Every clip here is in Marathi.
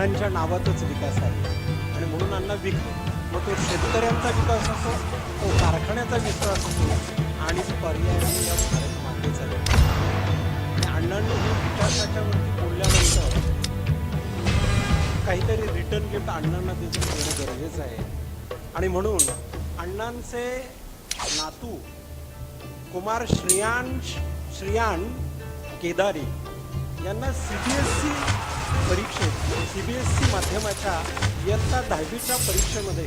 अण्णांच्या नावातच विकास आहे. आणि म्हणून अण्णा विक मग तो शेतकऱ्यांचा विकास असो तो कारखान्याचा विकास असो आणि पर्यायाने या भारत मातेचा झाले आणि अण्णांनी हे विकासाच्या वरती बोलल्यानंतर काहीतरी रिटर्न गिफ्ट अण्णांना त्याचं देणं गरजेचं आहे. आणि म्हणून अण्णांचे नातू कुमार श्रेयांश श्रियान केदारी यांना C B S C C B S C माध्यमाच्या इयत्ता दहावीच्या परीक्षेमध्ये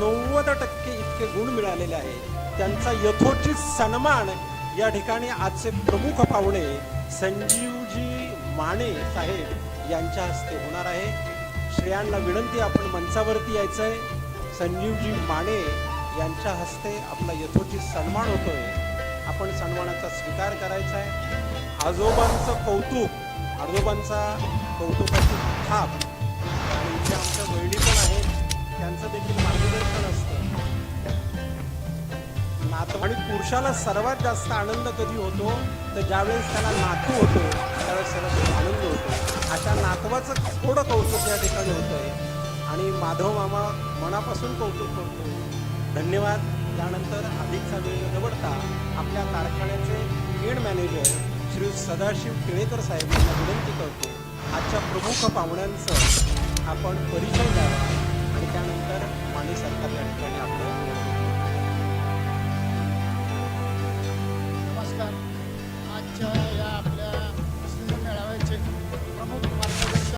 नव्वद टक्के इतके गुण मिळालेले आहेत. त्यांचा यथोचित सन्मान या ठिकाणी आजचे प्रमुख पाहुणे संजीवजी माने साहेब यांच्या हस्ते होणार आहे. श्रेयांना विनंती आपण मंचावरती यायचं आहे संजीवजी माने यांच्या हस्ते आपला यथोचित सन्मान होतोय. आपण सन्मानाचा स्वीकार करायचा आहे आजोबांचं कौतुक आजोबांचा कौतुकाची थाप. आणि इथे आमच्या वहिणी पण आहेत. त्यांचं देखील मार्गदर्शन असतं. नातू आणि पुरुषाला सर्वात जास्त आनंद कधी होतो? तर ज्यावेळेस त्याला नातू होतो त्यावेळेस त्याला खूप आनंद होतो. अशा नातवाचं थोडं कौतुक या ठिकाणी होतंय. आणि माधव मामा मनापासून कौतुक करतो धन्यवाद. त्यानंतर अधिकचा वेळ न आपल्या कारखान्याचे मेड मॅनेजर श्री सदाशिव टिळेकर साहेबांना विनंती करतो आजच्या प्रमुख पाहुण्यांचं आपण परिचय द्यावा आणि त्यानंतर माने सरकार या ठिकाणी आपलं नमस्कार. आजच्या